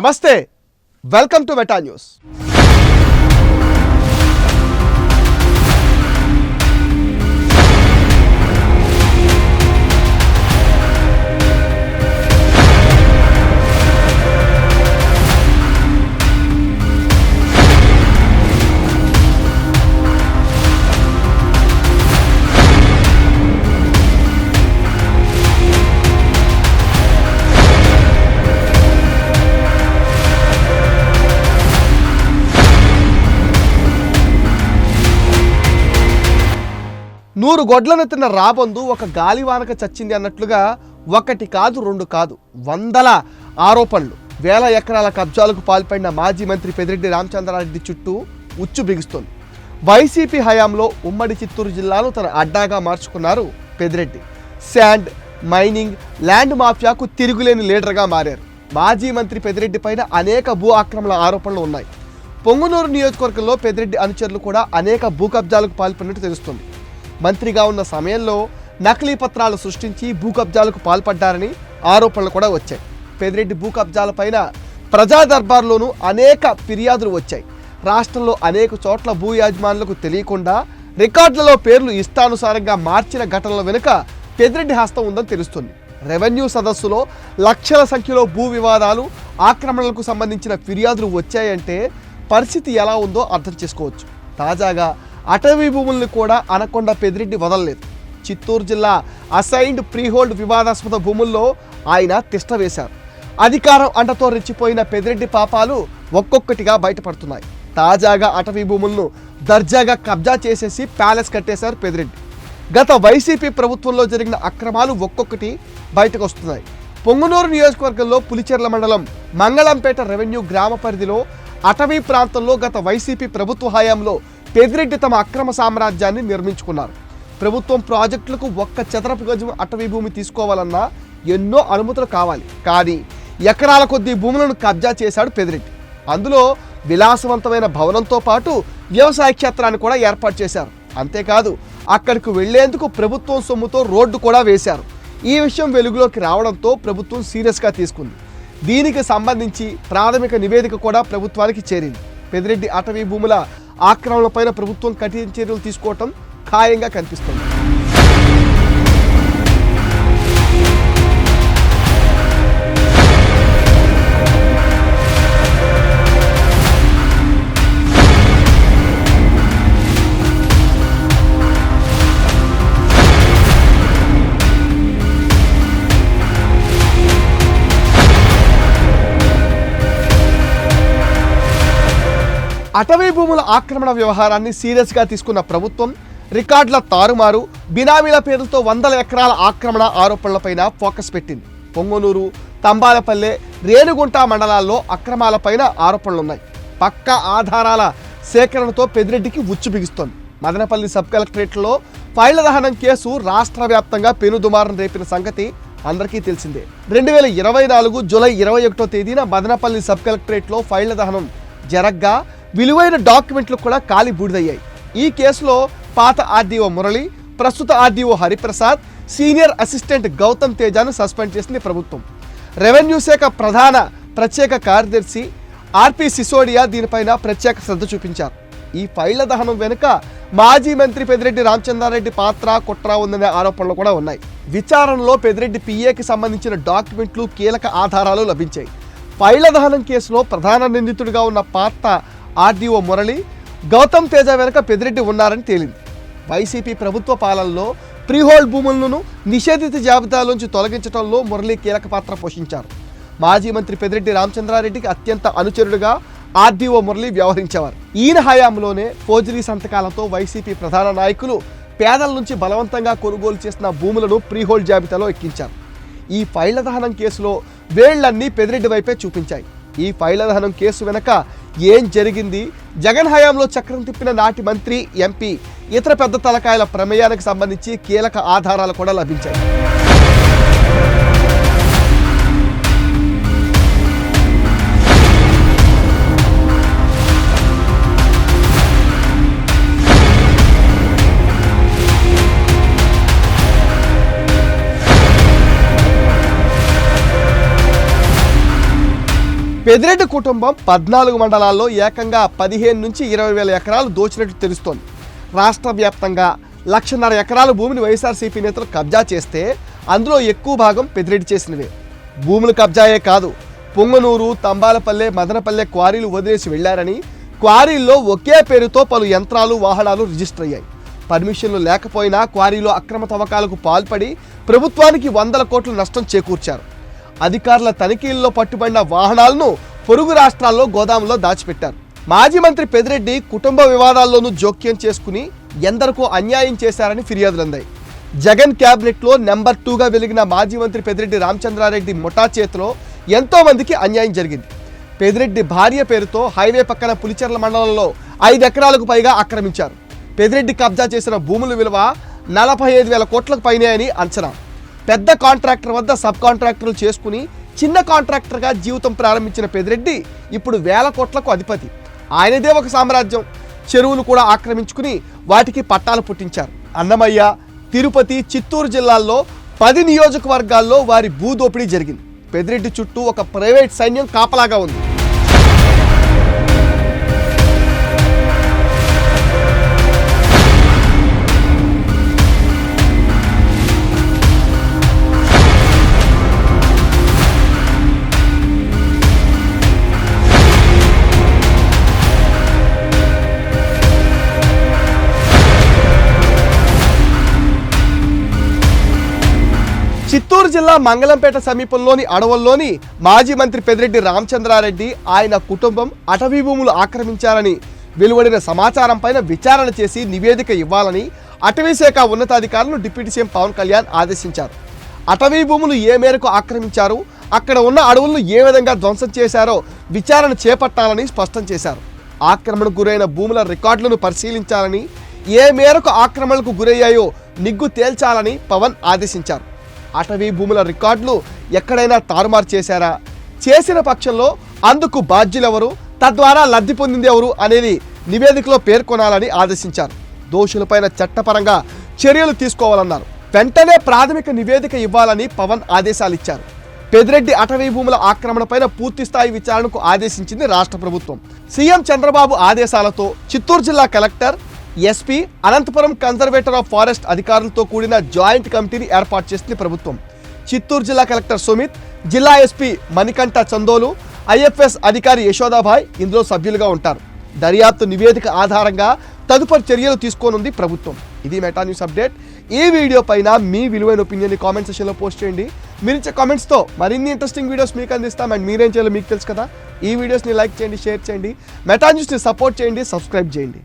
నమస్తే welcome to వెటా news మూడు గొడ్లను తిన్న రాబందు ఒక గాలివానక చచ్చింది అన్నట్లుగా ఒకటి కాదు రెండు కాదు వందల ఆరోపణలు. వేల ఎకరాల కబ్జాలకు పాల్పడిన మాజీ మంత్రి పెదిరెడ్డి రామచంద్రారెడ్డి చుట్టూ ఉచ్చు బిగుస్తోంది. వైసీపీ హయాంలో ఉమ్మడి చిత్తూరు జిల్లాను తన అడ్డాగా మార్చుకున్నారు పెదిరెడ్డి శాండ్ మైనింగ్ ల్యాండ్ మాఫియాకు తిరుగులేని లీడర్గా మారారు. మాజీ మంత్రి పెదిరెడ్డి పైన అనేక భూ ఆక్రమణ ఆరోపణలు ఉన్నాయి. పొంగునూరు నియోజకవర్గంలో పెదిరెడ్డి అనుచరులు కూడా అనేక భూ కబ్జాలకు పాల్పడినట్టు తెలుస్తుంది. మంత్రిగా ఉన్న సమయంలో నకిలీ పత్రాలు సృష్టించి భూ కబ్జాలకు పాల్పడ్డారని ఆరోపణలు కూడా వచ్చాయి. పెదిరెడ్డి భూ కబ్జాలపైన ప్రజా దర్బార్లోనూ అనేక ఫిర్యాదులు వచ్చాయి. రాష్ట్రంలో అనేక చోట్ల భూ యాజమానులకు తెలియకుండా రికార్డులలో పేర్లు ఇష్టానుసారంగా మార్చిన ఘటనల వెనుక పెదిరెడ్డి హస్తం ఉందని తెలుస్తుంది. రెవెన్యూ సదస్సులో లక్షల సంఖ్యలో భూ వివాదాలు ఆక్రమణలకు సంబంధించిన ఫిర్యాదులు వచ్చాయంటే పరిస్థితి ఎలా ఉందో అర్థం చేసుకోవచ్చు. తాజాగా అటవీ భూముల్ని కూడా అనకొండ పెదిరెడ్డి వదలలేదు. చిత్తూరు జిల్లా అసైన్డ్ ప్రీహోల్డ్ వివాదాస్పద భూముల్లో ఆయన తిష్ట వేశారు. అధికారం అండతో రెచ్చిపోయిన పెదిరెడ్డి పాపాలు ఒక్కొక్కటిగా బయటపడుతున్నాయి. తాజాగా అటవీ భూములను దర్జాగా కబ్జా చేసేసి ప్యాలెస్ కట్టేశారు పెదిరెడ్డి. గత వైసీపీ ప్రభుత్వంలో జరిగిన అక్రమాలు ఒక్కొక్కటి బయటకు వస్తున్నాయి. పొంగునూరు నియోజకవర్గంలో పులిచెర్ల మండలం మంగళంపేట రెవెన్యూ గ్రామ పరిధిలో అటవీ ప్రాంతంలో గత వైసీపీ ప్రభుత్వ హయాంలో పెదిరెడ్డి తమ అక్రమ సామ్రాజ్యాన్ని నిర్మించుకున్నారు. ప్రభుత్వం ప్రాజెక్టులకు ఒక్క చదరపు గజం అటవీ భూమి తీసుకోవాలన్నా ఎన్నో అనుమతులు కావాలి. కానీ ఎకరాల కొద్దీ భూములను కబ్జా చేశాడు పెదిరెడ్డి. అందులో విలాసవంతమైన భవనంతో పాటు వ్యవసాయ క్షేత్రాన్ని కూడా ఏర్పాటు చేశారు. అంతేకాదు అక్కడికి వెళ్ళేందుకు ప్రభుత్వం సొమ్ముతో రోడ్డు కూడా వేశారు. ఈ విషయం వెలుగులోకి రావడంతో ప్రభుత్వం సీరియస్గా తీసుకుంది. దీనికి సంబంధించి ప్రాథమిక నివేదిక కూడా ప్రభుత్వానికి చేరింది. పెదిరెడ్డి అటవీ భూముల ఆక్రమణలపైన ప్రభుత్వం కఠిన చర్యలు తీసుకోవటం ఖాయంగా కనిపిస్తుంది. అటవీ భూముల ఆక్రమణ వ్యవహారాన్ని సీరియస్గా తీసుకున్న ప్రభుత్వం రికార్డుల తారుమారు బినామీల పేరుతో వందల ఎకరాల ఆక్రమణ ఆరోపణలపైన ఫోకస్ పెట్టింది. పొంగనూరు తంబాలపల్లె రేణుగుంట మండలాల్లో అక్రమాలపైన ఆరోపణలున్నాయి. పక్క ఆధారాల సేకరణతో పెదిరెడ్డికి ఉచ్చు బిగిస్తోంది. మదనపల్లి సబ్ కలెక్టరేట్లో ఫైళ్ళ దహనం కేసు రాష్ట్ర వ్యాప్తంగా పెనుదుమారం రేపిన సంగతి అందరికీ తెలిసిందే. రెండు వేల ఇరవై నాలుగు జూలై ఇరవై ఒకటో తేదీన మదనపల్లి సబ్ కలెక్టరేట్లో ఫైళ్ళ దహనం జరగ్గా విలువైన డాక్యుమెంట్లు కూడా కాలి బూడిదయ్యాయి. ఈ కేసులో పాత ఆర్డీఓ మురళి ప్రస్తుత RDO Hariprasad senior assistant Gautam తేజాను suspend చేసింది ప్రభుత్వం. రెవెన్యూ శాఖ ప్రధాన ప్రత్యేక కార్యదర్శి ఆర్పి సిసోడియా దీనిపైన ప్రత్యేక శ్రద్ధ చూపించారు. ఈ ఫైళ్ళ దహనం వెనుక మాజీ మంత్రి పెదిరెడ్డి రామచంద్రారెడ్డి పాత్ర కుట్ర ఉందనే ఆరోపణలు కూడా ఉన్నాయి. విచారణలో పెదిరెడ్డి పిఏకి సంబంధించిన డాక్యుమెంట్లు కీలక ఆధారాలు లభించాయి. ఫైళ్ళ దహనం కేసులో ప్రధాన నిందితుడిగా ఉన్న పాత్ర ఆర్డీఓ మురళి గౌతమ్ తేజ వెనుక పెదిరెడ్డి ఉన్నారని తేలింది. వైసీపీ ప్రభుత్వ పాలనలో ప్రీహోల్డ్ భూములను నిషేధిత జాబితాలోంచి తొలగించడంలో మురళి కీలక పాత్ర పోషించారు. మాజీ మంత్రి పెదిరెడ్డి రామచంద్రారెడ్డికి అత్యంత అనుచరుడుగా ఆర్డీఓ మురళి వ్యవహరించేవారు. ఈయన హయాంలోనే ఫోజరీ సంతకాలతో వైసీపీ ప్రధాన నాయకులు పేదల నుంచి బలవంతంగా కొనుగోలు చేసిన భూములను ప్రీహోల్డ్ జాబితాలో ఎక్కించారు. ఈ ఫైళ్ళ దహనం కేసులో వేళ్ళన్నీ పెదిరెడ్డి వైపే చూపించాయి. ఈ ఫైళ్ళ దహనం కేసు వెనక ఏం జరిగింది? జగన్ హయాంలో చక్రం తిప్పిన నాటి మంత్రి ఎంపీ ఇతర పెద్ద తలకాయల ప్రమేయానికి సంబంధించి కీలక ఆధారాలు కూడా లభించాయి. పెదిరెడ్డి కుటుంబం పద్నాలుగు మండలాల్లో ఏకంగా పదిహేను నుంచి ఇరవై వేల ఎకరాలు దోచినట్టు తెలుస్తోంది. రాష్ట్ర వ్యాప్తంగా లక్షన్నర ఎకరాల భూమిని వైఎస్ఆర్సీపీ నేతలు కబ్జా చేస్తే అందులో ఎక్కువ భాగం పెదిరెడ్డి చేసినవే. భూములు కబ్జాయే కాదు పొంగనూరు తంబాలపల్లె మదనపల్లె క్వారీలు వదిలేసి వెళ్ళారని క్వారీల్లో ఒకే పేరుతో పలు యంత్రాలు వాహనాలు రిజిస్టర్ అయ్యాయి. పర్మిషన్లు లేకపోయినా క్వారీలో అక్రమ తవ్వకాలకు పాల్పడి ప్రభుత్వానికి వందల కోట్లు నష్టం చేకూర్చారు. అధికారుల తనిఖీల్లో పట్టుబడిన వాహనాలను పొరుగు రాష్ట్రాల్లో గోదాములో దాచిపెట్టారు. మాజీ మంత్రి పెదిరెడ్డి కుటుంబ వివాదాల్లోనూ జోక్యం చేసుకుని ఎందరికో అన్యాయం చేశారని ఫిర్యాదులు అందాయి. జగన్ క్యాబినెట్లో నెంబర్ టూగా వెలిగిన మాజీ మంత్రి పెదిరెడ్డి రామచంద్రారెడ్డి ముఠా చేతిలో ఎంతో మందికి అన్యాయం జరిగింది. పెదిరెడ్డి భార్య పేరుతో హైవే పక్కన పులిచెర్ల మండలంలో ఐదు ఎకరాలకు పైగా ఆక్రమించారు. పెదిరెడ్డి కబ్జా చేసిన భూముల విలువ నలభై ఐదు వేల కోట్లకు పైనే అని అంచనా. పెద్ద కాంట్రాక్టర్ వద్ద సబ్ కాంట్రాక్టర్లు చేసుకుని చిన్న కాంట్రాక్టర్గా జీవితం ప్రారంభించిన పెదిరెడ్డి ఇప్పుడు వేల కోట్లకు అధిపతి. ఆయనదే ఒక సామ్రాజ్యం. చెరువులు కూడా ఆక్రమించుకుని వాటికి పట్టాలు పుట్టించారు. అన్నమయ్య తిరుపతి చిత్తూరు జిల్లాల్లో పది నియోజకవర్గాల్లో వారి భూదోపిడీ జరిగింది. పెదిరెడ్డి చుట్టూ ఒక ప్రైవేట్ సైన్యం కాపలాగా ఉంది. చిత్తూరు జిల్లా మంగళంపేట సమీపంలోని అడవుల్లోని మాజీ మంత్రి పెదిరెడ్డి రామచంద్రారెడ్డి ఆయన కుటుంబం అటవీ భూములు ఆక్రమించారని వెలువడిన సమాచారం పైన విచారణ చేసి నివేదిక ఇవ్వాలని అటవీ శాఖ ఉన్నతాధికారులను డిప్యూటీ సీఎం పవన్ కళ్యాణ్ ఆదేశించారు. అటవీ భూములు ఏ మేరకు ఆక్రమించారు అక్కడ ఉన్న అడవులను ఏ విధంగా ధ్వంసం చేశారో విచారణ చేపట్టాలని స్పష్టం చేశారు. ఆక్రమణకు గురైన భూముల రికార్డులను పరిశీలించాలని ఏ మేరకు ఆక్రమణకు గురయ్యాయో నిగ్గు తేల్చాలని పవన్ ఆదేశించారు. అటవీ భూముల రికార్డులు ఎక్కడైనా తారుమారు చేశారా? చేసిన పక్షంలో అందుకు బాధ్యులెవరు? తద్వారా లబ్ధి పొందింది ఎవరు అనేది నివేదికలో పేర్కొనాలని ఆదేశించారు. దోషులపైన చట్టపరంగా చర్యలు తీసుకోవాలన్నారు. వెంటనే ప్రాథమిక నివేదిక ఇవ్వాలని పవన్ ఆదేశాలు ఇచ్చారు పెదిరెడ్డి అటవీ భూముల ఆక్రమణపైన పూర్తిస్థాయి విచారణకు ఆదేశించింది రాష్ట్ర ప్రభుత్వం. సీఎం చంద్రబాబు ఆదేశాలతో చిత్తూరు జిల్లా collector SP Anantapur conservator of forest అధికారులతో కూడిన జాయింట్ కమిటీని ఏర్పాటు చేసింది ప్రభుత్వం. చిత్తూరు జిల్లా కలెక్టర్ సుమిత్ జిల్లా ఎస్పీ మణికంఠ చందోలు ఐఎఫ్ఎస్ అధికారి యశోదాభాయ్ ఇందులో సభ్యులుగా ఉంటారు. దర్యాప్తు నివేదిక ఆధారంగా తదుపరి చర్యలు తీసుకోనుంది ప్రభుత్వం. ఇది మెటా న్యూస్ అప్డేట్. ఈ వీడియో పైన మీ విలువైన ఒపీనియన్ కామెంట్ సెషన్లో పోస్ట్ చేయండి. మీరు ఇచ్చే కామెంట్స్తో మరిన్ని ఇంట్రెస్టింగ్ వీడియోస్ మీకు అందిస్తాం అండ్ మీరేం చేయాలో మీకు తెలుసు కదా. ఈ వీడియోస్ని లైక్ చేయండి షేర్ చేయండి. మెటా న్యూస్ని సపోర్ట్ చేయండి సబ్స్క్రైబ్ చేయండి.